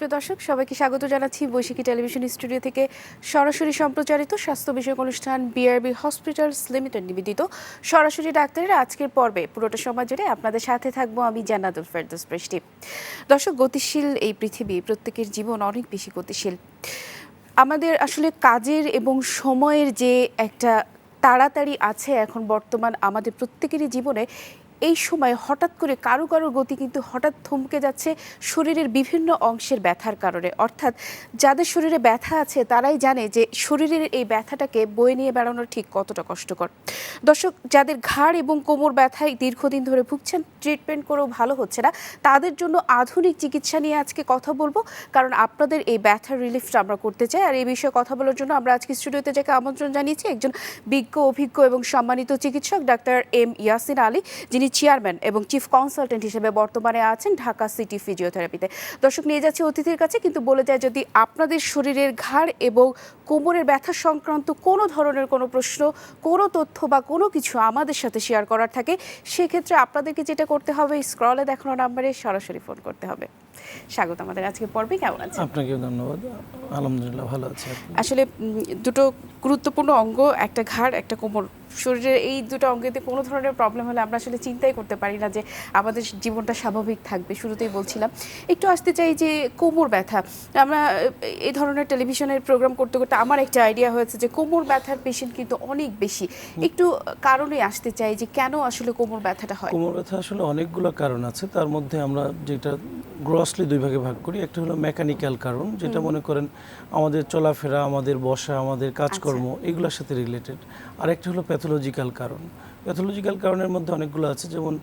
সুপ্রিয় দর্শক, সবাইকে স্বাগত জানাচ্ছি বৈশাখী টেলিভিশন স্টুডিও থেকে। সরাসরি সম্প্রচারিত স্বাস্থ্য বিষয়ক অনুষ্ঠান বিআরবি হসপিটালস লিমিটেড নিবেদিত। সরাসরি ডাক্তারের আজকের পর্বে পুরোটা সময় জুড়ে আপনাদের সাথে থাকব আমি জান্নাতুল ফেরদৌস বৃষ্টি। দর্শক, গতিশীল এই পৃথিবী প্রত্যেকের জীবন অনেক বেশি গতিশীল। আমাদের আসলে কাজের এবং সময়ের যে একটা তাড়াতাড়ি আছে এখন বর্তমান আমাদের প্রত্যেকেরই জীবনে এই সময় হঠাৎ করে কারও কারও গতি কিন্তু হঠাৎ থমকে যাচ্ছে শরীরের বিভিন্ন অংশের ব্যথার কারণে। অর্থাৎ যাদের শরীরে ব্যথা আছে তারাই জানে যে শরীরের এই ব্যথাটাকে বয়ে নিয়ে বেড়ানো ঠিক কতটা কষ্টকর। দর্শক, যাদের ঘাড় এবং কোমর ব্যথায় দীর্ঘদিন ধরে ভুগছেন ট্রিটমেন্ট করেও ভালো হচ্ছে না, তাদের জন্য আধুনিক চিকিৎসা নিয়ে আজকে কথা বলব। কারণ আপনাদের এই ব্যথার রিলিফটা আমরা করতে চাই। আর এই বিষয়ে কথা বলার জন্য আমরা আজকে স্টুডিওতে যাকে আমন্ত্রণ জানিয়েছি, একজন বিজ্ঞ, অভিজ্ঞ এবং সম্মানিত চিকিৎসক ডাক্তার এম ইয়াসিন আলী, যিনি চেয়ারম্যান এবং চিফ কনসালটেন্ট হিসেবে বর্তমানে আছেন ঢাকা সিটি ফিজিওথেরাপিতে। দর্শক নিয়ে যাচ্ছে অতিথির কাছে কিন্তু বলে যায় যদি আপনাদের শরীরের ঘাড় এবং কোমরের ব্যথা সংক্রান্ত কোনো ধরনের কোনো প্রশ্ন কোনো তথ্য বা কোনো কিছু আমাদের সাথে শেয়ার করার থাকে সেক্ষেত্রে আপনাদেরকে যেটা করতে হবে স্ক্রলে দেখানো নাম্বারে সরাসরি ফোন করতে হবে। স্বাগত আমাদের আজকে পর্বে কেমন আছে আপনাকেও ধন্যবাদ। আলহামদুলিল্লাহ ভালো আছে আসলে দুটো গুরুত্বপূর্ণ অঙ্গ একটা ঘাড় একটা কোমর। শরীরের এই দুটো অঙ্গেতে কোনো ধরনের প্রবলেম হলে আমরা আসলে চিন্তাই করতে পারি না যে আমাদের জীবনটা স্বাভাবিক থাকবে শুরুতেই বলছিলাম। একটু আসতে চাই যে কোমর ব্যথা আমরা এই ধরনের টেলিভিশনের প্রোগ্রাম করতে করতে আমার একটা আইডিয়া হয়েছে যে কোমর ব্যথার পেশেন্ট কিন্তু অনেক বেশি। একটু কারণে আসতে চাই যে কেন আসলে কোমর ব্যথাটা হয়? কোমর ব্যথা আসলে অনেকগুলো কারণ আছে। তার মধ্যে আমরা যেটা গ্রসলি দুই ভাগে ভাগ করি একটা হলো মেকানিক্যাল কারণ যেটা মনে করেন আমাদের চলাফেরা আমাদের বসা আমাদের কাজকর্ম এগুলোর সাথে রিলেটেড আর একটা হলো প্যাথোলজিক্যাল কারণ। প্যাথোলজিক্যাল কারণের মধ্যে অনেকগুলো আছে যেমন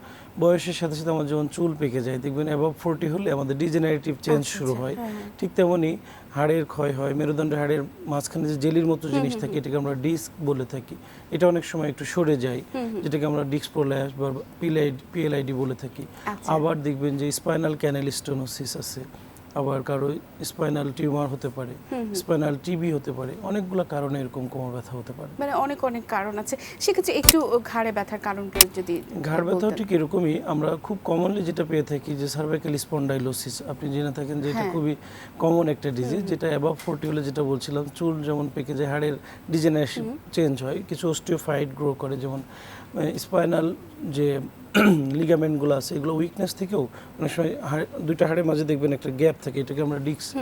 বয়সের সাথে সাথে আমাদের যেমন চুল পেকে যায় দেখবেন অ্যাবভ ফোরটি হলে আমাদের ডিজেনারেটিভ চেঞ্জ শুরু হয়। ঠিক তেমনই হাড়ের ক্ষয় হয় মেরুদণ্ডের হাড়ের মাঝখানে যে জেলির মতো জিনিস থাকে এটাকে আমরা ডিস্ক বলে থাকি। এটা অনেক সময় একটু সরে যায় যেটাকে আমরা ডিস্ক প্রোল্যাস বা পিএলআইডি পিএলআইডি বলে থাকি। আচ্ছা। আবার দেখবেন যে স্পাইনাল ক্যানেল স্টোনোসিস আছে। আবার কারও স্পাইনাল টিউমার হতে পারে স্পাইনাল টিবি হতে পারে অনেকগুলো কারণে এরকম কোমর ব্যথা হতে পারে। মানে অনেক অনেক কারণ আছে। সেক্ষেত্রে একটু ঘাড়ে ব্যথার কারণটা যদি ঘাড় ব্যথাও ঠিক এরকমই। আমরা খুব কমনলি যেটা পেয়ে থাকি যে সার্ভাইকাল স্পন্ডাইলোসিস আপনি জেনে থাকেন যে এটা হ্যাঁ। খুবই কমন একটা ডিজিজ যেটা অ্যাবাভ ফোরটি হলে যেটা বলছিলাম চুল যেমন পেকে যায় হাড়ের ডিজেনারেশন চেঞ্জ হয় কিছু অস্টিওফাইড গ্রো করে যেমন স্পাইনাল যে লিগামেন্টগুলো আছে এগুলো উইকনেস থেকেও অনেক সময় হাড়- দুইটা হাড়ের মাঝে দেখবেন একটা গ্যাপ থাকে এটাকে আমরা ডিক্স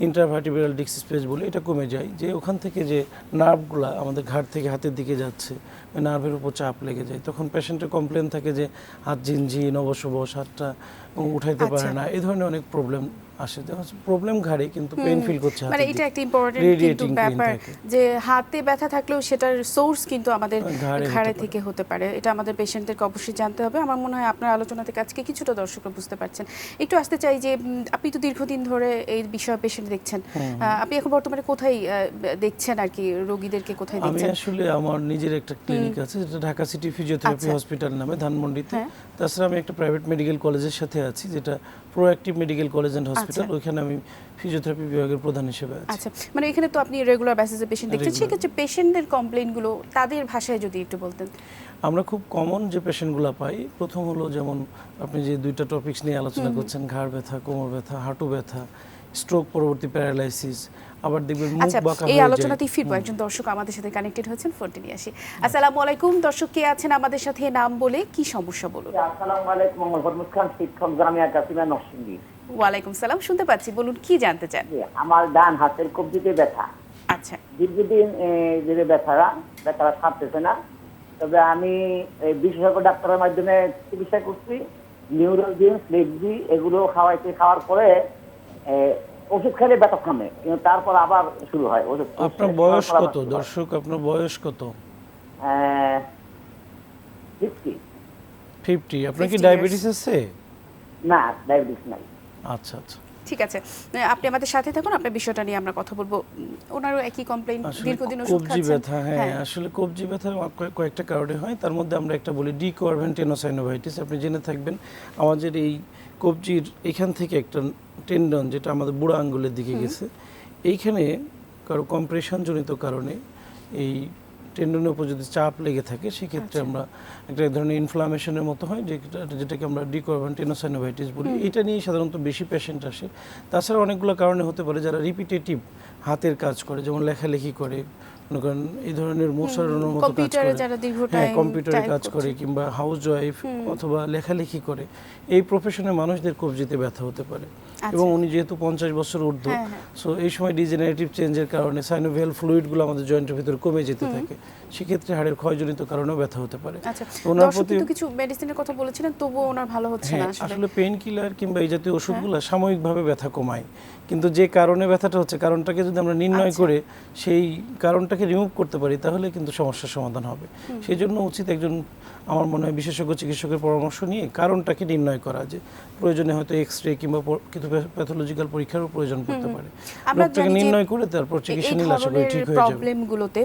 ইন্টারভার্টিব্রাল ডিক্স স্পেস বলি এটা কমে যায়। যে ওখান থেকে যে নার্ভগুলো আমাদের ঘাট থেকে হাতের দিকে যাচ্ছে নার্ভের উপর চাপ লেগে যায় তখন পেশেন্টের কমপ্লেন থাকে যে হাত ঝিনঝিন অবসবস হাতটা উঠাইতে পারে আচ্ছা। না। এই ধরনের অনেক প্রবলেম আসে। প্রবলেম ঘাড়ে কিন্তু পেন ফিল করছে মানে এটা একটা ইম্পর্টেন্ট কিন্তু ব্যাপার যে হাতে ব্যথা থাকলেও সেটার সোর্স কিন্তু আমাদের ঘাড়ে। থেকে হতে পারে। এটা আমাদের পেশেন্টদেরকে অবশ্যই জানতে হবে। আমার মনে হয় আপনার আলোচনা থেকে আজকে কিছুটা দর্শকরা বুঝতে পারছেন। একটু আসতে চাই যে আপনি তো দীর্ঘদিন ধরে এই বিষয়ে পেশেন্ট দেখছেন। আপনি এখন বর্তমানে কোথায় দেখছেন আর কি? রোগীদেরকে কোথায় আমি দেখছেন? আসলে আমার নিজের একটা ক্লিনিক আছে যেটা ঢাকা সিটি ফিজিওথেরাপি। হসপিটাল নামে ধানমন্ডিতে। হ্যাঁ। তাছাড়া আমি একটা প্রাইভেট মেডিকেল কলেজের সাথে আছি যেটা proactive medical college and hospital. ওইখানে আমি ফিজিওথেরাপি বিভাগের প্রধান হিসেবে আছি আচ্ছা মানে এখানে তো আপনি রেগুলার বেসিসে পেশেন্ট দেখছেন। সেক্ষেত্রে পেশেন্টদের কমপ্লেইনগুলো তাদের ভাষায় যদি একটু বলতেন আমরা খুব কমন যে পেশেন্টগুলো পাই প্রথম হলো যেমন আপনি যে দুইটা টপিকস নিয়ে আলোচনা করছেন ঘাড় ব্যথা কোমর ব্যথা হাঁটু ব্যথা স্ট্রোক পরবর্তী প্যারালাইসিস আবার দেখবেন মুখ আচ্ছা বাঁকা এই হয়ে যায়। আলোচনাতেই ফিরবো। একজন দর্শক আমাদের সাথে কানেক্টেড হয়েছেন ফোনটি নিয়ে আসি। আসসালামু আলাইকুম। দর্শক কে আছেন আমাদের সাথে? নাম বলে কি সমস্যা বলুন? আসসালামু আলাইকুম মোহাম্মদ খান শিক্ষক জামিয়া কাসিমা নরসিংদী। ওয়ালাইকুম সালাম। শুনতে পাচ্ছি। বলুন কি জানতে চান? আমার ডান হাতের কবজিতে ব্যথা। আচ্ছা। দীর্ঘদিন ধরে ব্যথারা ব্যথারা ছাড়তেছে না। তবে আমি এই বিশেষজ্ঞ ডাক্তারের মাধ্যমে চিকিৎসা করছি। নিউরোজিন ফ্লেক্সি এগুলো খাওয়াইতে খাওয়ার পরে ওষুধ খেলে ব্যথা থামে কিন্তু তারপর আবার শুরু হয় ওষুধ। আপনার বয়স কত? হয়। দর্শক আপনার বয়স কত? ফিফটি। আপনার কি ডায়াবেটিস আছে? না ডায়াবেটিস নাই। আচ্ছা আচ্ছা। ঠিক আছে। আপনি আমাদের সাথে থাকুন আপনার বিষয়টা নিয়ে আমরা কথা বলব। ওনারও একই কমপ্লেইন আসলে দীর্ঘদিন ওষুধ কবজি ব্যথা হ্যাঁ আসলে কবজি ব্যথা কয়েকটা কারণে হয়। তার মধ্যে আমরা একটা বলি ডিকোয়ারভেন্টেনোসাইনোভাইটিস। আপনি জেনে থাকবেন আমাদের এই কবজির এখান থেকে একটা টেন্ডন যেটা আমাদের বুড়ো আঙ্গুলের দিকে গেছে এইখানে কারও কম্প্রেশনজনিত কারণে এই টেন্ডনের উপর যদি চাপ লেগে থাকে সেক্ষেত্রে আচ্ছা। আমরা একটা এক ধরনের ইনফ্লামেশনের মতো হয় যেটা যেটাকে আমরা ডিকর্বান টেনোসাইনোভাইটিস বলি এটা নিয়ে সাধারণত বেশি পেশেন্ট আসে। তাছাড়া অনেকগুলো কারণে হতে পারে যারা রিপিটেটিভ হাতের কাজ করে যেমন লেখালেখি করে মনে করেন এই ধরনের মোশারণের মতো কাজ করে। হ্যাঁ কম্পিউটারে কাজ করে কিংবা হাউস ওয়াইফ অথবা লেখালেখি করে। এই প্রফেশনে মানুষদের কবজিতে ব্যথা হতে পারে। এবং উনি যেহেতু পঞ্চাশ বছর ঊর্ধ্ব আচ্ছা। হ্যাঁ, হ্যাঁ। সো এই সময় ডিজেনারেটিভ চেঞ্জের কারণে সাইনোভিয়াল ফ্লুইডগুলো আমাদের জয়েন্টের ভিতরে কমে যেতে থাকে। সেক্ষেত্রে হাড়ের ক্ষয়জনিত কারণেও ব্যথা হতে পারে। আচ্ছা। ওনার প্রতি কিছু মেডিসিনের কথা বলেছিলেন তবুও ওনার ভালো হচ্ছে না হ্যাঁ আসলে। পেইন কিলার কিংবা এই জাতীয় ওষুধগুলো সাময়িকভাবে ব্যথা কমায়। কিন্তু যে কারণে ব্যথাটা হচ্ছে কারণটাকে যদি আমরা নির্ণয় আচ্ছা। করে সেই কারণটাকে রিমুভ করতে পারি তাহলে কিন্তু সমস্যার সমাধান হবে। সেই জন্য উচিত একজন আমার মনে হয় বিশেষজ্ঞ চিকিৎসকের পরামর্শ নিয়ে কারণটাকে নির্ণয় করা যে প্রয়োজনে হয়তো এক্স রে কিংবা কিছু প্যাথোলজিক্যাল পরীক্ষারও প্রয়োজন পড়তে পারে। রোগটাকে নির্ণয় করে তারপর চিকিৎসা নিলে আশা করি ঠিক হয়ে যাবে। প্রবলেমগুলোতে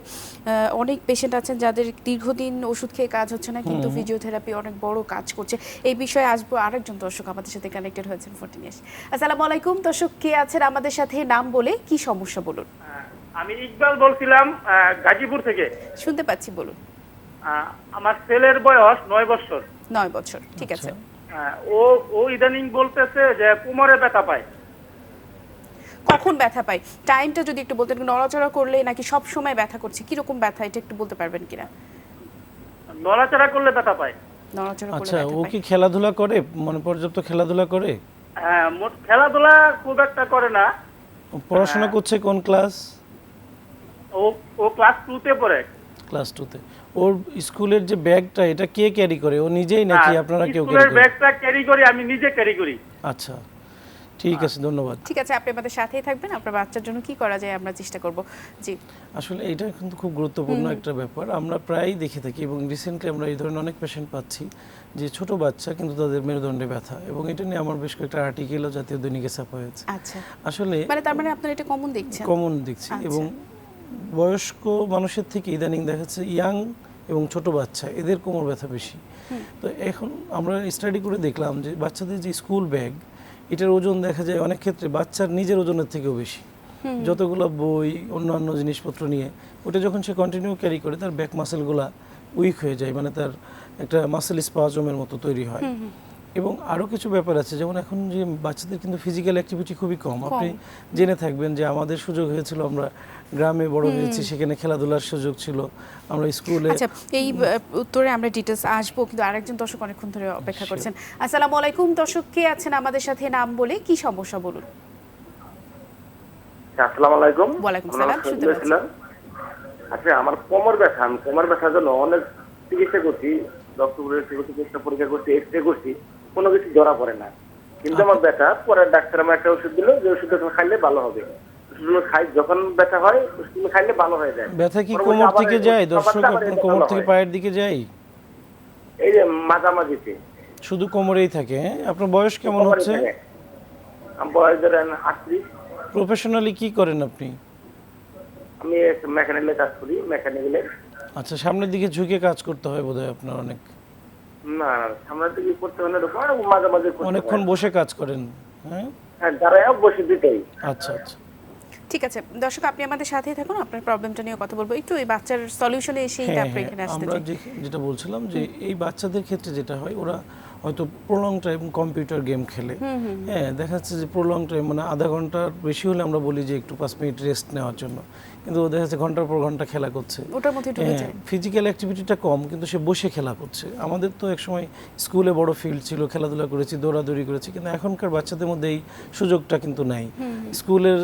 অনেক পেশেন্ট আছেন যাদের দীর্ঘদিন ওষুধ খেয়ে কাজ হচ্ছে না কিন্তু ফিজিওথেরাপি অনেক বড় কাজ করছে। এই বিষয়ে আসব আরেকজন দর্শক আমাদের সাথে কানেক্টেড হয়েছেন ফোর্টিন এস আসসালামু আলাইকুম। দর্শক কে আছেন আমাদের সাথে? নাম বলে কি সমস্যা বলুন? আমি ইকবাল বলছিলাম গাজীপুর থেকে। শুনতে পাচ্ছি বলুন। আমার ছেলের বয়স নয় বছর। নয় বছর ঠিক আছে। ও ও ইদানিং বলতেছে যে কোমরে ব্যথা পায়। কখন ব্যথা পাই টাইমটা যদি একটু বলতেন নড়াচড়া করলে নাকি সব সময় ব্যথা করছে? কীরকম ব্যথা এটা একটু বলতে পারবেন কিনা? নড়াচড়া করলে ব্যথা পায়। নড়াচড়া করলে আচ্ছা ও কি খেলাধুলা করে? মানে পর্যাপ্ত খেলাধুলা করে? হ্যাঁ, মোট- খেলাধুলা খুব একটা করে না। পড়াশোনা করছে কোন ক্লাস? ও ও ক্লাস টুতে পড়ে। ক্লাস টুতে ওর স্কুলের যে ব্যাগটা এটা কে ক্যারি করে? ও নিজেই নাকি আপনারা কেউ স্কুলের ক্যারি করে? ব্যাগটা ক্যারি করি আমি নিজে ক্যারি করি। আচ্ছা ঠিক আছে ধন্যবাদ। ঠিক আছে আপনি আমাদের সাথেই থাকবেন আপনার বাচ্চার জন্য কি করা যায় আমরা চেষ্টা করব। জি। আসলে এটা কিন্তু খুব গুরুত্বপূর্ণ একটা ব্যাপার। আমরা প্রায়ই দেখে থাকি এবং রিসেন্টলি আমরা এই ধরনের অনেক পেশেন্ট পাচ্ছি যে ছোট বাচ্চা কিন্তু তাদের মেরুদণ্ডে ব্যথা এবং এটা নিয়ে আমার বেশ কয়েকটা আর্টিকেলও জাতীয় দৈনিকে ছাপা হয়েছে। আচ্ছা। আসলে মানে তার মানে আপনারা এটা কমন দেখছেন। কমন দেখছি আচ্ছা। এবং বয়স্ক মানুষের থেকে ইদানিং দেখা যাচ্ছে ইয়াং এবং ছোট বাচ্চা এদের কোমর ব্যথা বেশি। তো এখন আমরা স্টাডি করে দেখলাম যে বাচ্চাদের যে স্কুল ব্যাগ এটার ওজন দেখা যায় অনেক ক্ষেত্রে বাচ্চার নিজের ওজনের থেকেও বেশি। যতগুলো বই অন্যান্য জিনিসপত্র নিয়ে ওটা যখন সে কন্টিনিউ ক্যারি করে তার ব্যাক মাসেলগুলা উইক হয়ে যায় মানে তার একটা মাসেল স্পাজমের মতো তৈরি হয়। এবং আরও কিছু ব্যাপার আছে যেমন এখন যে বাচ্চাদের কিন্তু ফিজিক্যাল অ্যাক্টিভিটি খুবই কম। আপনি জেনে থাকবেন যে আমাদের সুযোগ হয়েছিল আমরা গ্রামে বড় হয়েছি সেখানে খেলাধুলার সুযোগ ছিল আমরা স্কুলে আচ্ছা এই উত্তরে আমরা ডিটেলস আসব কিন্তু আরেকজন দর্শক অনেকক্ষণ ধরে অপেক্ষা করছেন। আসসালামু আলাইকুম দর্শক কে আছেন আমাদের সাথে? নাম বলে কি সমস্যা বলুন। আসসালামু আলাইকুম। ওয়ালাইকুম সালাম, শুনতে ইসলাম। আচ্ছা আমার কোমর ব্যথা আমি কোমর ব্যথার জন্য অনেক চিকিৎসা করছি ডক্টর চিকিৎসা পরীক্ষা করছি এক্স রে করছি। কোনো কিছু ধরা পড়ে না। কিন্তু আমার ব্যথা পরে ডাক্তার আমার একটা ওষুধ দিল যে ওষুধটা তুমি খাইলে ভালো হবে। খাই যখন ব্যথা হয় ওষুধগুলো খাইলে ভালো যায়। ব্যথা কি কোমর থেকে যায়? দর্শক আপনার কোমর থেকে পায়ের দিকে যায়? এই যে মাঝামাঝিতে। শুধু কোমরেই থাকে আপনার বয়স কেমন কোমরে হচ্ছে? বয়স ধরেন আটত্রিশ। প্রফেশনালি কি করেন আপনি? আমি মেকানিক্যালে কাজ করি মেকানিক্যালে আচ্ছা সামনের দিকে ঝুঁকে কাজ করতে হয় বোধহয় আপনার অনেক। না সামনের দিকে করতে হলে মাঝে মাঝে অনেকক্ষণ বসে কাজ করেন হ্যাঁ? হ্যাঁ দাঁড়ায় বসে দিতেই। আচ্ছা আচ্ছা। ঠিক আছে দর্শক আপনি আমাদের সাথেই থাকুন আপনার প্রবলেমটা নিয়ে কথা বলব। একটু এই বাচ্চার সলিউশনে এসেই হ্যাঁ তারপরে হ্যাঁ এখানে আসতে আমরা যেটা বলছিলাম যে এই বাচ্চাদের ক্ষেত্রে যেটা হয় ওরা হয়তো প্রলং টাইম কম্পিউটার গেম খেলে। হ্যাঁ দেখা যাচ্ছে যে প্রলং টাইম মানে আধা ঘণ্টার বেশি হলে আমরা বলি যে একটু পাঁচ মিনিট রেস্ট নেওয়ার জন্য। কিন্তু ও দেখা যাচ্ছে ঘণ্টার পর ঘণ্টা খেলা করছে। ওটার মধ্যে ফিজিক্যাল অ্যাক্টিভিটিটা কম কিন্তু সে বসে খেলা করছে। আমাদের তো একসময় স্কুলে বড় ফিল্ড ছিল খেলাধুলা করেছি দৌড়াদৌড়ি করেছি কিন্তু এখনকার বাচ্চাদের মধ্যে এই সুযোগটা কিন্তু নাই। স্কুলের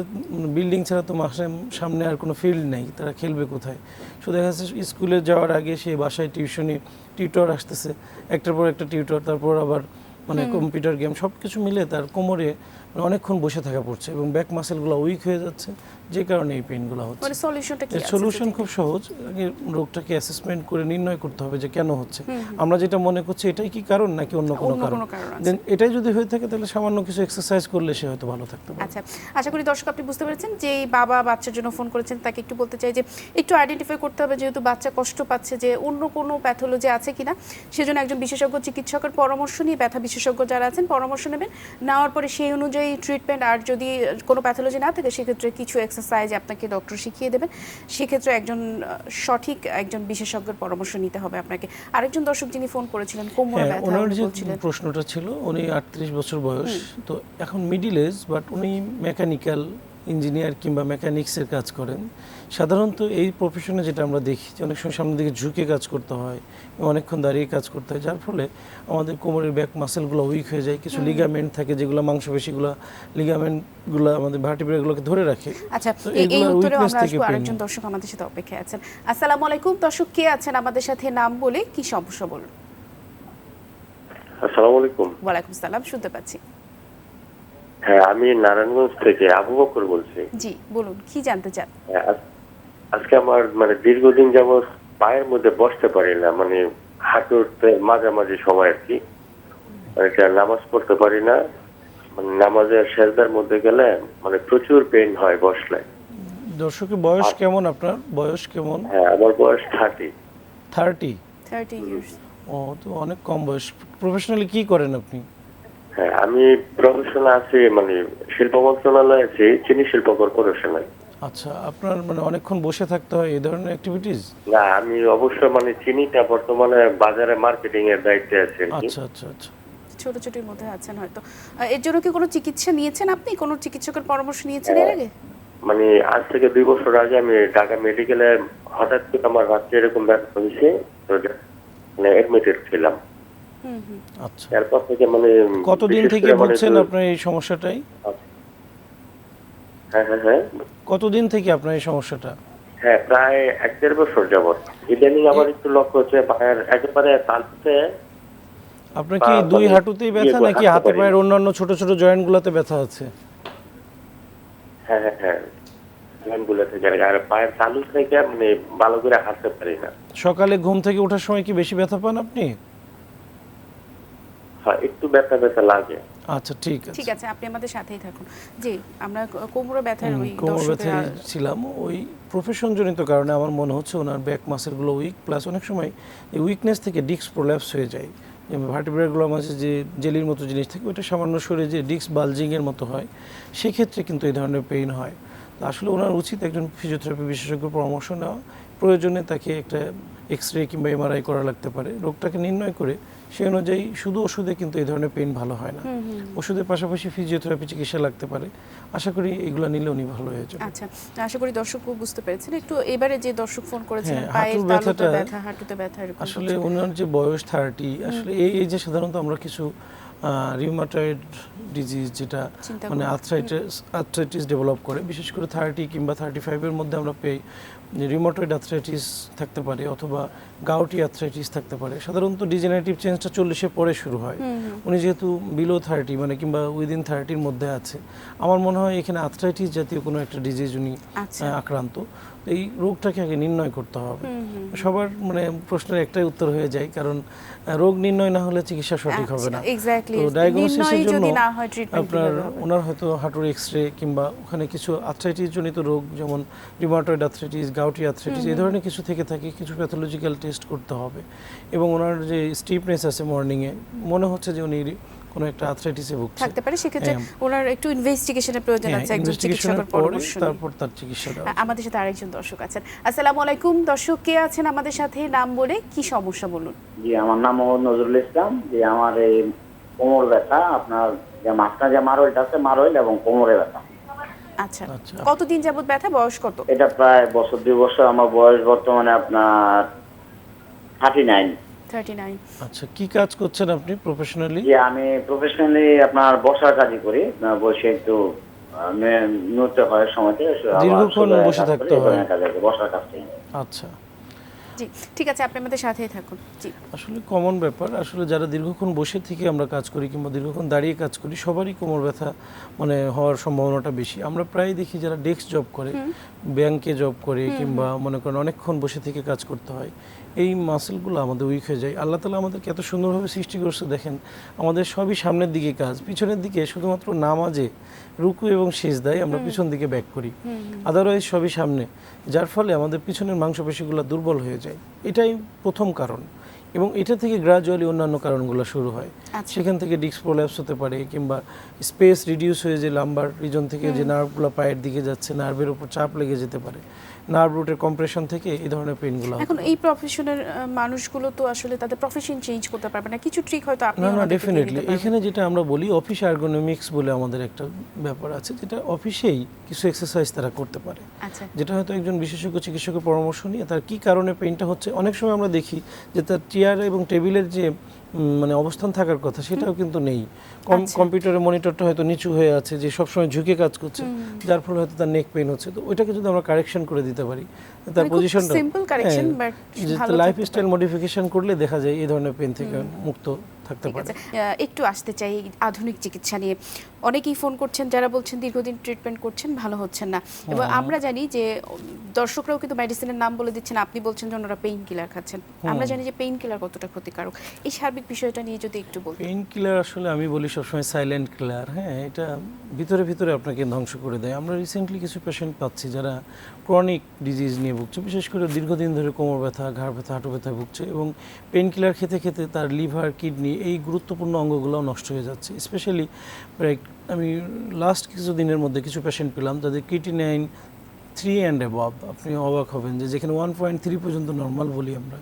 বিল্ডিং ছাড়া তো মাসে সামনে আর কোনো ফিল্ড নেই তারা খেলবে কোথায়? সো দেখা যাচ্ছে স্কুলে যাওয়ার আগে সে বাসায় টিউশনি টিউটর আসতেছে একটার পর একটা টিউটর তারপর আবার মানে কম্পিউটার গেম সব কিছু মিলে তার কোমরে মানে অনেকক্ষণ বসে থাকা পড়ছে এবং ব্যাক মাসেলগুলো উইক হয়ে যাচ্ছে। যে কারণে এই পেনগুলো হচ্ছে। মানে সলিউশনটা কি আছে সলিউশন খুব সহজ আগে রোগটাকে অ্যাসেসমেন্ট করে নির্ণয় করতে হবে যে কেন হচ্ছে। আমরা যেটা মনে করছি এটাই কি কারণ নাকি অন্য কোনো কারণ। দেন এটাই যদি হয়ে থাকে তাহলে সামান্য কিছু এক্সারসাইজ করলে সে হয়তো ভালো থাকতে পারে। আচ্ছা আশা করি দর্শক আপনি বুঝতে পেরেছেন যে বাবা বাচ্চার জন্য ফোন করেছেন তাকে একটু বলতে চাই যে একটু আইডেন্টিফাই করতে হবে যেহেতু বাচ্চা কষ্ট পাচ্ছে যে অন্য কোনো প্যাথোলজি আছে কিনা। সেজন্য একজন বিশেষজ্ঞ চিকিৎসকের পরামর্শ নিয়ে ব্যথা বিশেষজ্ঞ যারা আছেন পরামর্শ নেবেন। নেওয়ার পরে সেই অনুযায়ী ট্রিটমেন্ট আর যদি কোনো প্যাথোলজি না থাকে সেক্ষেত্রে কিছু এক্সারসাইজ এক্সারসাইজ আপনাকে ডক্টর শিখিয়ে দেবেন। সেক্ষেত্রে একজন সঠিক একজন বিশেষজ্ঞের পরামর্শ নিতে হবে আপনাকে। আরেকজন দর্শক যিনি ফোন করেছিলেন কোমর হ্যাঁ ব্যথা ওনার যে বলছিলেন। প্রশ্নটা ছিল উনি আটত্রিশ বছর বয়স তো এখন মিডিল এজ বাট উনি মেকানিক্যাল ইঞ্জিনিয়ার কিংবা মেকানিক্সের কাজ করেন। সাধারণত এই প্রফেশনে যেটা আমরা দেখি যে অনেক সময় সামনের দিকে ঝুঁকে কাজ করতে হয় অনেকক্ষণ দাঁড়িয়ে কাজ করতে হয় যার ফলে আমাদের কোমরের ব্যাক মাসেলগুলো উইক হয়ে যায় কিছু লিগামেন্ট থাকে যেগুলো মাংসপেশিগুলো লিগামেন্টগুলো আমাদের ভার্টিব্রাগুলোকে ধরে রাখে। আচ্ছা এই- এই উত্তরে আমরা আসব আরেকজন দর্শক আমাদের সাথে অপেক্ষায় আছেন। আসসালামু আলাইকুম দর্শক কে আছেন আমাদের সাথে নাম বলে কি সমস্যা বলুন। আসসালামু আলাইকুম। ওয়ালাইকুম সালাম শুনতে পাচ্ছি। হ্যাঁ আমি নারায়ণগঞ্জ থেকে আবু বকর বলছি। জি বলুন কি জানতে চান? হ্যাঁ, আজকে আমার মানে দীর্ঘদিন যাবৎ পায়ের মধ্যে বসতে পারি না মানে হাঁটুতে মাঝামাঝি সময় আর কি। মানে এটা নামাজ পড়তে পারি না মানে নামাজের সেজদার মধ্যে গেলে মানে প্রচুর পেন হয় বসলে। দর্শকের বয়স কেমন আপনার? বয়স কেমন? হ্যাঁ আমার বয়স থার্টি থার্টি থার্টি ও তো অনেক কম বয়স। প্রফেশনালি কি করেন আপনি? হ্যাঁ আমি প্রফেশনে আছি মানে শিল্প মন্ত্রণালয়ে আছি চিনি শিল্প কর্পোরেশনে আচ্ছা আপনার মানে অনেকক্ষণ বসে থাকতে হয় এই ধরনের অ্যাক্টিভিটিস না আমি অবশ্য মানে চিনিটা বর্তমানে বাজারে মার্কেটিং এর দায়িত্বে আছি আচ্ছা আচ্ছা আচ্ছা। ছোট ছোটের মধ্যে আছেন হয়তো। এর জন্য কি কোনো চিকিৎসা নিয়েছেন আপনি? কোনো চিকিৎসকের পরামর্শ নিয়েছেন এর আগে? মানে আজ থেকে দুই বছর আগে আমি ঢাকা মেডিকেলে হঠাৎ করে আমার রাত্রে এরকম ব্যথা হয়েছে তো মানে অ্যাডমিটেড ছিলাম। হুম হুম। আচ্ছা। এরপর থেকে মানে কতদিন থেকে করে মানে ভুগছেন আপনার এই সমস্যাটাই? হ্যাঁ হ্যাঁ হ্যাঁ। কতদিন থেকে আপনার এই সমস্যাটা? হ্যাঁ প্রায় এক দেড় বছর যাবত ইদানিং আবার একটু লক্ষ্য হচ্ছে পায়ের একেবারে তালতে আপনার কি দুই মানে হাঁটুতেই ব্যথা ইয়ে নাকি হাতে। পায়ের অন্যান্য ছোট ছোট জয়েন্টগুলোতে ব্যথা আছে? হ্যাঁ হ্যাঁ হ্যাঁ। জয়েন্টগুলো থেকে আর পায়ের তালু থেকে মানে ভালো করে হাঁটতে পারি না। সকালে ঘুম থেকে ওঠার সময় কি বেশি ব্যথা পান আপনি? হ্যাঁ একটু ব্যথা ব্যথা লাগে। আচ্ছা ঠিক আছে। ঠিক আছে আপনি আমাদের সাথেই থাকুন। জি আমরা কোমর ব্যথার ওই কোমর আর- ছিলাম। ওই প্রফেশন জনিত কারণে আমার মনে হচ্ছে ওনার ব্যাক মাসেলগুলো উইক প্লাস অনেক সময় এই উইকনেস থেকে ডিস্ক প্রোল্যাপস হয়ে যায়। ভার্টিব্রাগুলোর মাঝে যে জেলির মতো জিনিস থাকে ওটা সামান্য সরে যে ডিস্ক বালজিংয়ের মতো হয়। সেক্ষেত্রে কিন্তু এই ধরনের পেইন হয়। আসলে ওনার উচিত একজন ফিজিওথেরাপি বিশেষজ্ঞ পরামর্শ নেওয়া। প্রয়োজনে তাকে একটা এক্স রে কিংবা এমআরআই করা লাগতে পারে। রোগটাকে নির্ণয় করে সেই অনুযায়ী শুধু ওষুধে কিন্তু এই ধরনের পেইন ভালো হয় না। ওষুধের পাশাপাশি ফিজিওথেরাপি চিকিৎসা লাগতে পারে। আশা করি এগুলো নিলে উনি ভালো হয়ে যাবে আচ্ছা আশা করি দর্শকও বুঝতে পেরেছেন। একটু এবারে যে দর্শক ফোন করেছিলেন হ্যাঁ, পায়ের তালুতে ব্যথা হাঁটুতে ব্যথা আসলে। ওনার যে বয়স থার্টি আসলে এই এজে সাধারণত আমরা কিছু রিউমাটয়েড ডিজিজ যেটা মানে আর্থ্রাইটিস আর্থ্রাইটিস ডেভেলপ করে। বিশেষ করে থার্টি কিংবা থার্টি ফাইভের মধ্যে আমরা পেয়ে রিউমাটয়েড আর্থ্রাইটিস থাকতে পারে অথবা গাউটি আর্থ্রাইটিস থাকতে পারে। সাধারণত ডিজেনারেটিভ চেঞ্জটা চল্লিশের পরে শুরু হয়। উনি যেহেতু বিলো থার্টি মানে কিংবা উইদিন থার্টির মধ্যে আছে। আমার মনে হয় এখানে আর্থ্রাইটিস জাতীয় কোনো একটা ডিজিজ উনি আচ্ছা। আক্রান্ত। এই রোগটাকে আগে নির্ণয় করতে হবে। সবার মানে প্রশ্নের একটাই উত্তর হয়ে যায় কারণ রোগ নির্ণয় না হলে চিকিৎসা সঠিক হবে না। আচ্ছা, তো ডায়াগনোসিসের জন্য না আপনার ওনার হয়তো হাঁটুর এক্স রে কিংবা ওখানে কিছু আর্থ্রাইটিস জনিত রোগ যেমন রিমাটয়েড আর্থ্রাইটিস গাউটি আর্থ্রাইটিস এই ধরনের কিছু থেকে থাকে কিছু প্যাথোলজিক্যাল টেস্ট করতে হবে। এবং ওনার যে স্টিফনেস আছে মর্নিংয়ে মনে হচ্ছে যে উনি কোনো একটা আর্থ্রাইটিসে ভুগছে। থাকতে পারে সেক্ষেত্রে হ্যাঁ। ওনার একটু ইনভেস্টিগেশনের প্রয়োজন হ্যাঁ, আছে একজন চিকিৎসকের পরামর্শ তারপর তার চিকিৎসা দেওয়া আমাদের সাথে আরেকজন দর্শক আছেন। আসসালামু আলাইকুম দর্শক কে আছেন আমাদের সাথে? নাম বলে কি সমস্যা বলুন। জি আমার নাম মোহাম্মদ নজরুল ইসলাম। যে আমার এই কোমর ব্যথা আপনার যে মাঝখানে যে মারোলটা আছে মারোল এবং কোমরে ব্যথা। আচ্ছা আচ্ছা। কতদিন যাবত ব্যথা বয়স কত? এটা প্রায় বছর দুই বছর আমার বয়স বর্তমানে আপনার থার্টি নাইন আচ্ছা কি কাজ করছেন আপনি প্রফেশনালি যে আমি প্রফেশনালি আপনার বসার কাজই করি। বসে একটু নড়তে হয় সময়তে দীর্ঘক্ষণ বসে থাকতে হয়। বসার কাজটাই আচ্ছা। জি ঠিক আছে আপনি আমাদের সাথেই থাকুন। জি। আসলে কমন ব্যাপার আসলে যারা দীর্ঘক্ষণ বসে থেকে আমরা কাজ করি কিংবা দীর্ঘক্ষণ দাঁড়িয়ে কাজ করি সবারই কোমর ব্যথা মানে হওয়ার সম্ভাবনাটা বেশি। আমরা প্রায় দেখি যারা ডেস্ক জব করে ব্যাংকে জব করে কিংবা মনে করেন অনেকক্ষণ বসে থেকে কাজ করতে হয় এই মাসেলগুলো আমাদের উইক হয়ে যায়। আল্লাহ তালা আমাদেরকে এত সুন্দরভাবে সৃষ্টি করছে দেখেন। আমাদের সবই সামনের দিকে কাজ। পিছনের দিকে শুধুমাত্র নামাজে রুকু এবং সেজদায় আমরা পিছন দিকে ব্যাক করি। আদারওয়াইজ সবই সামনে। যার ফলে আমাদের পিছনের মাংসপেশিগুলো দুর্বল হয়ে যায়। এটাই প্রথম কারণ। এবং এটা থেকে গ্রাজুয়ালি অন্যান্য কারণগুলো শুরু হয়। আচ্ছা। সেখান থেকে ডিস্ক প্রোল্যাপস হতে পারে কিংবা স্পেস রিডিউস হয়ে যে লাম্বার রিজন থেকে যে নার্ভগুলো পায়ের দিকে যাচ্ছে নার্ভের উপর চাপ লেগে যেতে পারে। নার্ভ রুটের কম্প্রেশন থেকে এই ধরনের পেইনগুলো এখন এই প্রফেশনের মানুষগুলো তো আসলে তাদের প্রফেশন চেঞ্জ করতে পারবে না। কিছু ট্রিক হয়তো আপনি না না ডেফিনেটলি এখানে যেটা আমরা বলি অফিস আর্গোনমিক্স বলে আমাদের একটা ব্যাপার আছে যেটা অফিসেই কিছু এক্সারসাইজ তারা করতে পারে। আচ্ছা। যেটা হয়তো একজন বিশেষজ্ঞ চিকিৎসকের পরামর্শ নিয়ে তার কি কারণে পেইনটা হচ্ছে? অনেক সময় আমরা দেখি যে তার চেয়ার এবং টেবিলের যে মানে অবস্থান থাকার কথা সেটাও কিন্তু নেই। আচ্ছা। কম্পিউটারের মনিটরটা হয়তো নিচু হয়ে আছে যে সবসময় ঝুঁকে কাজ করছে যার ফলে হয়তো তার নেক পেন হচ্ছে। তো ওইটাকে যদি আমরা কারেকশন করে দিতে পারি তার পজিশনটা লাইফ স্টাইল মডিফিকেশন করলে দেখা যায় এই ধরনের পেন থেকে মুক্ত থাকতে পারে। একটু আসতে চাই আধুনিক চিকিৎসা নিয়ে। অনেকেই ফোন করছেন যারা বলছেন দীর্ঘদিন ট্রিটমেন্ট করছেন ভালো হচ্ছেন না। এবং আমরা জানি যে দর্শকরাও কিন্তু মেডিসিনের নাম বলে দিচ্ছেন আপনি বলছেন যে ওনারা পেইন কিলার খাচ্ছেন। আমরা জানি যে পেইন কিলার কতটা ক্ষতিকারক। এই সার্বিক বিষয়টা নিয়ে যদি একটু বলতেন। পেইন কিলার আসলে আমি বলি সবসময় সাইলেন্ট কিলার হ্যাঁ এটা ভিতরে ভিতরে আপনাকে ধ্বংস করে দেয়। আমরা রিসেন্টলি কিছু পেশেন্ট পাচ্ছি যারা ক্রনিক ডিজিজ নিয়ে ভুগছে বিশেষ করে দীর্ঘদিন ধরে কোমর ব্যথা ঘাড় ব্যথা হাঁটু ব্যথা ভুগছে এবং পেইন কিলার খেতে খেতে তার লিভার কিডনি এই গুরুত্বপূর্ণ অঙ্গগুলোও নষ্ট হয়ে যাচ্ছে। স্পেশালি প্রায় আমি লাস্ট কিছু দিনের মধ্যে কিছু পেশেন্ট পেলাম তাদের কিটিনাইন থ্রি অ্যান্ড অ্যাবভ আপনি অবাক হবেন যে যেখানে ওয়ান পয়েন্ট থ্রি পর্যন্ত নর্মাল বলি আমরা।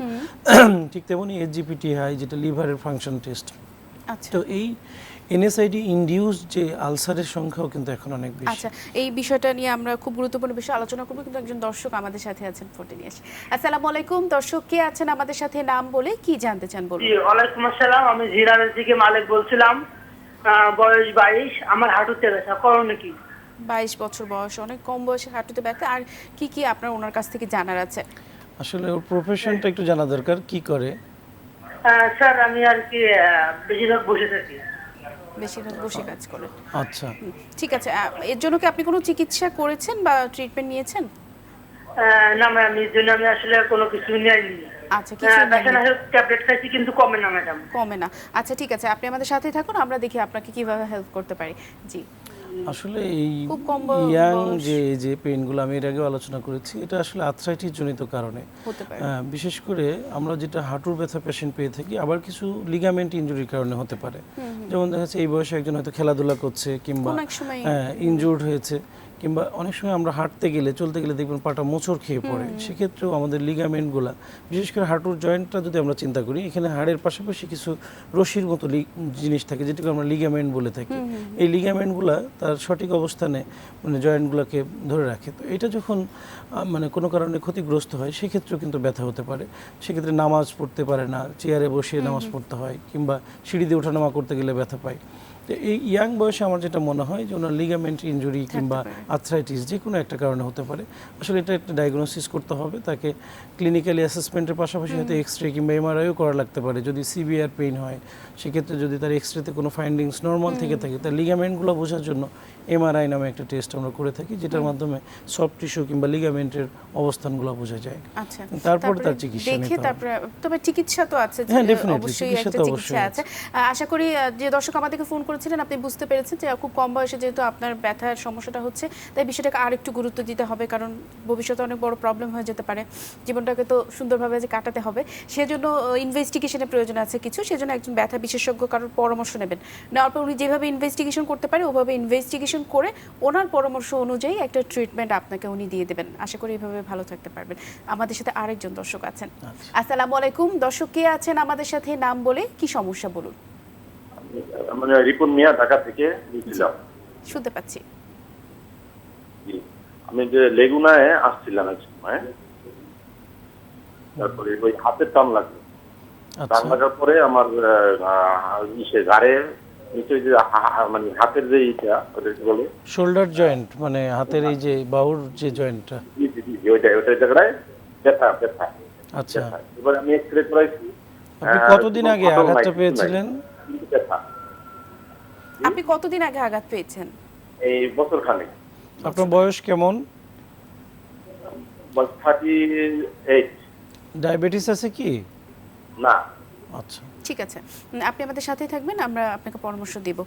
ঠিক তেমনই এইচজিপিটি হাই যেটা লিভারের ফাংশন টেস্ট আচ্ছা। তো এই এনএসআইডি ইনডিউস যে আলসারের সংখ্যাও কিন্তু এখন অনেক বেশি। আচ্ছা এই বিষয়টা নিয়ে আমরা খুব গুরুত্বপূর্ণ বিষয় আলোচনা করব কিন্তু একজন দর্শক আমাদের সাথে আছেন ফোনে নিয়ে আসে আসসালামু আলাইকুম দর্শক কে আছেন আমাদের সাথে নাম বলে কি জানতে চান বলুন? ওয়ালাইকুম আসসালাম আমি জিরানের থেকে মালিক বলছিলাম। আহ, বয়স বাইশ আমার হাঁটুতে ব্যথা করণে কি? বাইশ বছর বয়স অনেক কম বয়সে হাঁটুতে ব্যথা আর কি কি আপনার ওনার কাছ থেকে জানার আছে? আসলে ওর প্রফেশনটা একটু জানা দরকার কি করে? স্যার আমি আর কি বেশিরভাগ বসে থাকি। বেশিরভাগ বসে কাজ করেন। আচ্ছা। ঠিক আছে এর জন্য কি আপনি কোনো চিকিৎসা করেছেন বা ট্রিটমেন্ট নিয়েছেন? আহ, না ম্যাম এর জন্য আমি আসলে কোনো কিছু নেইনি। আচ্ছা কিছু। ট্যাবলেট খাইছি কিন্তু কমে না ম্যাডাম। কমে না। আচ্ছা ঠিক আছে আপনি আমাদের সাথে থাকুন আমরা দেখি আপনাকে কীভাবে হেল্প করতে পারি। জি। আসলে এই ইয়াং যে যে পেইনগুলো আমি এর আগেও আলোচনা করেছি এটা আসলে আর্থ্রাইটিস জনিত কারণে হ্যাঁ, বিশেষ করে আমরা যেটা হাঁটুর ব্যথা পেশেন্ট পেয়ে থাকি আবার কিছু লিগামেন্ট ইনজুরির কারণে হতে পারে। যেমন দেখা যাচ্ছে এই বয়সে একজন হয়তো খেলাধুলা করছে কিংবা কোনো হ্যাঁ ইনজুর্ড হয়েছে। কিংবা অনেক সময় আমরা হাঁটতে গেলে চলতে গেলে দেখবেন পাটা মোচড় খেয়ে পড়ে। সেক্ষেত্রেও আমাদের লিগামেন্টগুলা বিশেষ করে হাঁটুর জয়েন্টটা যদি আমরা চিন্তা করি এখানে হাড়ের পাশাপাশি কিছু রশির মতো জিনিস থাকে যেটাকে আমরা লিগামেন্ট বলে থাকি। এই লিগামেন্টগুলা তার সঠিক অবস্থানে মানে জয়েন্টগুলোকে ধরে রাখে। তো এটা যখন মানে কোনো কারণে ক্ষতিগ্রস্ত হয় সেক্ষেত্রেও কিন্তু ব্যথা হতে পারে। সেক্ষেত্রে নামাজ পড়তে পারে না চেয়ারে বসে নামাজ পড়তে হয় কিংবা সিঁড়ি দিয়ে ওঠানামা করতে গেলে ব্যথা পায়। এই ইয়াং বয়সে আমার যেটা মনে হয় যে ওনার লিগামেন্ট ইঞ্জুরি কিংবা আর্থ্রাইটিস যে কোনো একটা কারণে হতে পারে। আসলে এটা একটা ডায়াগনোসিস করতে হবে। তাকে ক্লিনিক্যালি অ্যাসেসমেন্টের পাশাপাশি হয়তো এক্স রে কিংবা এমআরআইও করা লাগতে পারে। যদি সিবিআর পেইন হয় সেক্ষেত্রে যদি তার এক্স রেতে কোনো ফাইন্ডিংস নর্মাল থেকে থাকে তার লিগামেন্টগুলো বোঝার জন্য এমআরআই নামে একটা টেস্ট আমরা করে থাকি যেটার মাধ্যমে সফট টিস্যু কিংবা লিগামেন্টের অবস্থানগুলো বোঝা যায়। আচ্ছা তারপরে তার চিকিৎসা দেখে তারপরে তবে চিকিৎসা তো আছে হ্যাঁ, অবশ্যই চিকিৎসা তো অবশ্যই আছে। আশা করি যে দর্শক আমাদেরকে ফোন করেছিলেন আপনি বুঝতে পেরেছেন যে খুব কম বয়সে যেহেতু আপনার ব্যথার সমস্যাটা হচ্ছে তাই বিষয়টাকে আর একটু গুরুত্ব দিতে হবে কারণ ভবিষ্যতে অনেক বড় প্রবলেম হয়ে যেতে পারে। জীবনটাকে তো সুন্দরভাবে যে কাটাতে হবে। সেজন্য ইনভেস্টিগেশনের প্রয়োজন আছে কিছু সেজন্য একজন ব্যথা বিশেষজ্ঞ কারোর পরামর্শ নেবেন। নেওয়ার পর উনি যেভাবে ইনভেস্টিগেশন করতে পারে ওভাবে ইনভেস্টিগেশন করে ওনার পরামর্শ অনুযায়ী একটা ট্রিটমেন্ট আপনাকে উনি দিয়ে দেবেন। আশা করি এভাবে ভালো থাকতে পারবেন। আমাদের সাথে আরেকজন দর্শক আছেন। আসসালামু আলাইকুম। দর্শক কে আছেন আমাদের সাথে? নাম বলে কি সমস্যা বলুন। মানে রিপন মিয়া ঢাকা থেকে দিয়েছিলাম শুনতে পাচ্ছি। আমি যে লেগুনায় আসছিলাম এক সময় তারপরে ওই হাতের টান লাগল টান আচ্ছা লাগার পরে আমার ইসে ঘাড়ে নিচে যে মানে হাতের যে ইটা ওটা বলে? শোল্ডার জয়েন্ট মানে হাতের এই যে বাহুর যে জয়েন্টটা জি, জি, জি, ওইটা ওইটা জায়গায় ব্যথা ব্যথা। আচ্ছা। এবার আমি এক্স রে করাইছি। আপনি কতদিন আগে আঘাতটা পেয়েছিলেন? আপনি কতদিন আগে আঘাত পেয়েছেন? এই বছর খানেক। আপনার বয়স কেমন? থার্টি এইট ডায়াবেটিস আছে কি? না। আচ্ছা। ঠিক আছে। আপনি আমাদের সাথেই থাকবেন আমরা আপনাকে পরামর্শ দেব।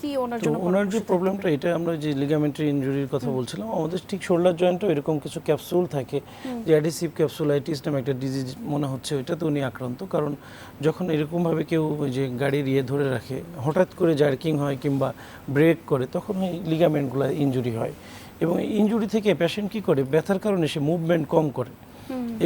কি ওনার জন্য ওনার যে প্রবলেমটা এটা আমরা যে লিগামেন্টারি ইনজুরির কথা বলছিলাম আমাদের ঠিক শোল্ডার জয়েন্টও এরকম কিছু ক্যাপসুল থাকে যে অ্যাডিসিভ ক্যাপসুলাইটিস নামে একটা ডিজিজ মনে হচ্ছে ওইটাতে উনি আক্রান্ত। কারণ যখন এরকমভাবে কেউ ওই যে গাড়ির ইয়ে ধরে রাখে হঠাৎ করে জার্কিং হয় কিংবা ব্রেক করে তখন ওই লিগামেন্টগুলো ইনজুরি হয়। এবং ইনজুরি থেকে পেশেন্ট কি করে? ব্যথার কারণে সে মুভমেন্ট কম করে।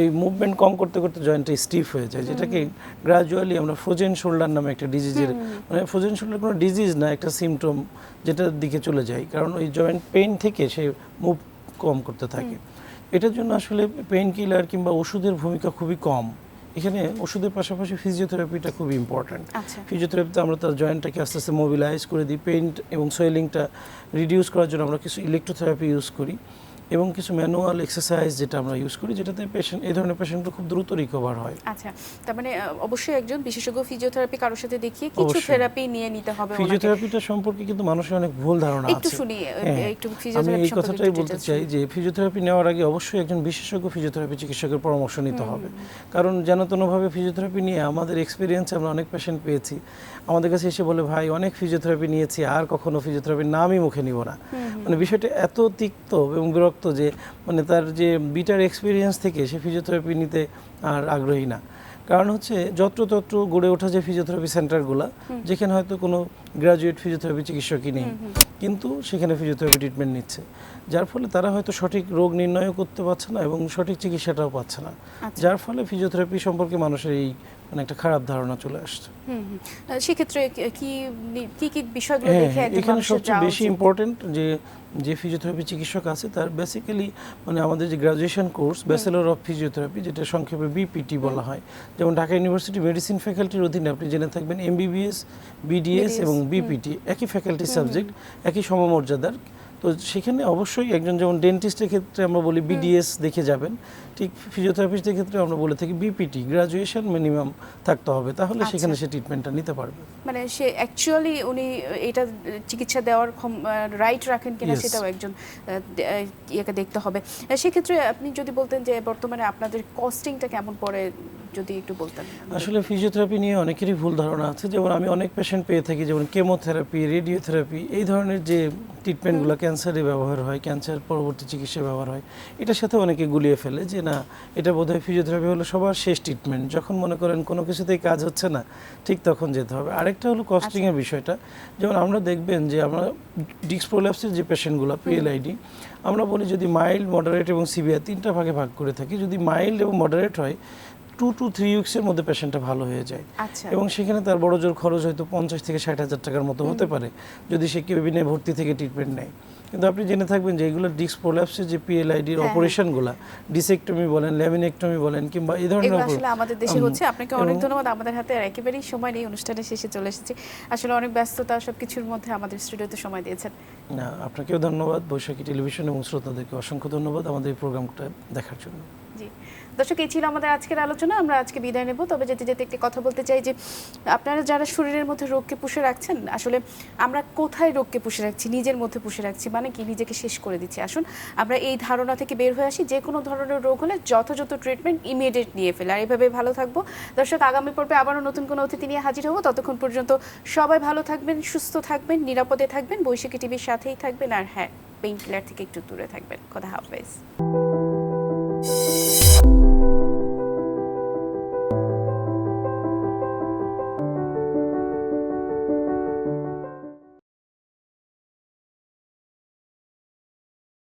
এই মুভমেন্ট কম করতে করতে জয়েন্টটা স্টিফ হয়ে যায় যেটাকে গ্রাজুয়ালি আমরা ফ্রোজেন শোল্ডার নামে একটা ডিজিজের মানে ফ্রোজেন শোল্ডার কোনো ডিজিজ না একটা সিমটম যেটার দিকে চলে যায়। কারণ ওই জয়েন্ট পেইন থেকে সে মুভ কম করতে থাকে। এটার জন্য আসলে পেইন কিলার কিংবা ওষুধের ভূমিকা খুবই কম। এখানে ওষুধের পাশাপাশি ফিজিওথেরাপিটা খুব ইম্পর্ট্যান্ট আচ্ছা। ফিজিওথেরাপিতে আমরা তার জয়েন্টটাকে আস্তে আস্তে মোবিলাইজ করে দিই। পেইন্ট এবং সোয়েলিংটা রিডিউস করার জন্য আমরা কিছু ইলেকট্রোথেরাপি ইউজ করি। এবং কিছু ম্যানুয়াল এক্সারসাইজ যেটা আমরা ইউজ করি যেটাতে পেশেন্ট এই ধরনের পেশেন্টগুলো খুব দ্রুত রিকভার হয়। আচ্ছা তার মানে অবশ্যই একজন বিশেষজ্ঞ ফিজিওথেরাপি কারোর সাথে দেখিয়ে কিছু থেরাপি নিয়ে নিতে হবে ফিজিওথেরাপিটা সম্পর্কে কিন্তু মানুষের অনেক ভুল ধারণা আছে। একটু শুনি হ্যাঁ, একটু আমি এই কথাটাই বলতে চাই যে ফিজিওথেরাপি নেওয়ার আগে অবশ্যই একজন বিশেষজ্ঞ ফিজিওথেরাপি চিকিৎসকের পরামর্শ নিতে হবে। কারণ যেন তেনভাবে ফিজিওথেরাপি নিয়ে আমাদের এক্সপিরিয়েন্সে আমরা অনেক পেশেন্ট পেয়েছি। আমাদের কাছে এসে বলে ভাই অনেক ফিজিওথেরাপি নিয়েছি আর কখনো ফিজিওথেরাপির নামই মুখে নিব না। মানে বিষয়টা এত তিক্ত এবং বিরক্ত যে মানে তার যে বিটার এক্সপিরিয়েন্স থেকে সে ফিজিওথেরাপি নিতে আর আগ্রহী না। কারণ হচ্ছে যত্রতত্র গড়ে ওঠা যে ফিজিওথেরাপি সেন্টারগুলো যেখানে হয়তো কোনো গ্রাজুয়েট ফিজিওথেরাপি চিকিৎসকই নেই কিন্তু সেখানে ফিজিওথেরাপি ট্রিটমেন্ট নিচ্ছে। যার ফলে তারা হয়তো সঠিক রোগ নির্ণয় করতে পারছে না এবং সঠিক চিকিৎসাটাও পাচ্ছে না। আচ্ছা। যার ফলে ফিজিওথেরাপি সম্পর্কে মানুষের এই মানে একটা খারাপ ধারণা চলে আসছে। সেক্ষেত্রে কি- কি কি বিষয়গুলো হ্যাঁ দেখে হ্যাঁ, এখানে সবচেয়ে বেশি? ইম্পর্টেন্ট যে যে ফিজিওথেরাপি চিকিৎসক আছে তার বেসিক্যালি মানে আমাদের যে graduation course bachelor of physiotherapy যেটা সংক্ষেপে বিপিটি বলা হয় যেমন ঢাকা ইউনিভার্সিটি মেডিসিন ফ্যাকাল্টির অধীনে আপনি জেনে থাকবেন এমবিবিএস বিডিএস এবং বিপিটি একই ফ্যাকাল্টি সাবজেক্ট একই সমমর্যাদার তো সেখানে অবশ্যই একজন যেমন ডেন্টিস্টের ক্ষেত্রে আমরা বলি বিডিএস দেখে যাবেন। ঠিক ফিজিওথেরাপিস্টের ক্ষেত্রে আমরা বলে থাকি বিপিটি গ্রাজুয়েশন মিনিমাম থাকতে হবে। তাহলে আচ্ছা। সেখানে সে ট্রিটমেন্টটা নিতে পারবে। মানে সে অ্যাকচুয়ালি উনি এটা চিকিৎসা দেওয়ার রাইট রাখেন কিনা সেটাও একজন ইয়েকে দেখতে হবে। সেক্ষেত্রে আপনি যদি বলতেন যে বর্তমানে আপনাদের কস্টিংটা কেমন পড়ে? যদি একটু বলতেন। আসলে ফিজিওথেরাপি নিয়ে অনেকেরই ভুল ধারণা আছে। যেমন আমি অনেক পেশেন্ট পেয়ে থাকি যেমন কেমোথেরাপি রেডিওথেরাপি এই ধরনের যে ট্রিটমেন্টগুলো ক্যান্সারে ব্যবহার হয় ক্যান্সার পরবর্তী চিকিৎসায় ব্যবহার হয় এটার সাথে অনেকে গুলিয়ে ফেলে যে না এটা বোধহয় ফিজিওথেরাপি হলো সবার শেষ ট্রিটমেন্ট যখন মনে করেন কোনো কিছুতেই কাজ হচ্ছে না ঠিক তখন যেতে হবে। আরেকটা হলো কস্টিংয়ের বিষয়টা। যেমন আমরা দেখবেন যে আমরা ডিক্স প্রোল্যাপসের যে পেশেন্টগুলো পিএলআইডি আমরা বলি যদি মাইল্ড মডারেট এবং সিভিয়ার তিনটা ভাগে ভাগ করে থাকি যদি মাইল্ড এবং মডারেট হয় টু টু থ্রি উইক্সের মধ্যে পেশেন্টটা ভালো হয়ে যায়। আচ্ছা। এবং সেখানে তার বড় জোর খরচ হয়তো পঞ্চাশ থেকে ষাট হাজার টাকার মতো হতে পারে যদি সে কেবিনে ভর্তি থেকে ট্রিটমেন্ট নেয়। কিন্তু আপনি জেনে থাকবেন যে এগুলো ডিস্ক প্রোল্যাপসের যে পিএলআইডির অপারেশনগুলো ডিসেক্টমি বলেন ল্যামিনেক্টমি বলেন কিংবা এই ধরনের আসলে আমাদের দেশে হচ্ছে। আপনাকে অনেক ধন্যবাদ। আমাদের হাতে আর একেবারেই সময় নেই। অনুষ্ঠানের শেষে চলে এসেছি। আসলে অনেক ব্যস্ততা সবকিছুর মধ্যে আমাদের স্টুডিওতে সময় দিয়েছেন। না আপনাকেও ধন্যবাদ। বৈশাখী টেলিভিশন এবং শ্রোতাদেরকে অসংখ্য ধন্যবাদ আমাদের এই প্রোগ্রামটা দেখার জন্য। জি। দর্শক, এই ছিল আমাদের আজকের আলোচনা। আমরা আজকে বিদায় নেব। তবে যেতে যেতে একটি কথা বলতে চাই যে, আপনারা যারা শরীরের মধ্যে রোগকে পুষে রাখছেন, আসলে আমরা কোথায় রোগকে পুষে রাখছি, নিজের মধ্যে পুষে রাখছি মানে কি? নিজেকে শেষ করে দিচ্ছি। আসুন, আমরা এই ধারণা থেকে বের হয়ে আসি। যে কোনো ধরনের রোগ হলে যথাযথ ট্রিটমেন্ট ইমিডিয়েট নিয়ে ফেলে। আর এভাবে ভালো থাকব। দর্শক, আগামী পর্বে আবারও নতুন কোনো অতিথি নিয়ে হাজির হব। ততক্ষণ পর্যন্ত সবাই ভালো থাকবেন, সুস্থ থাকবেন, নিরাপদে থাকবেন, বৈশাখী টিভির সাথেই থাকবেন। আর হ্যাঁ পেইন কিলার থেকে একটু দূরে থাকবেন। কথা হাফেজ।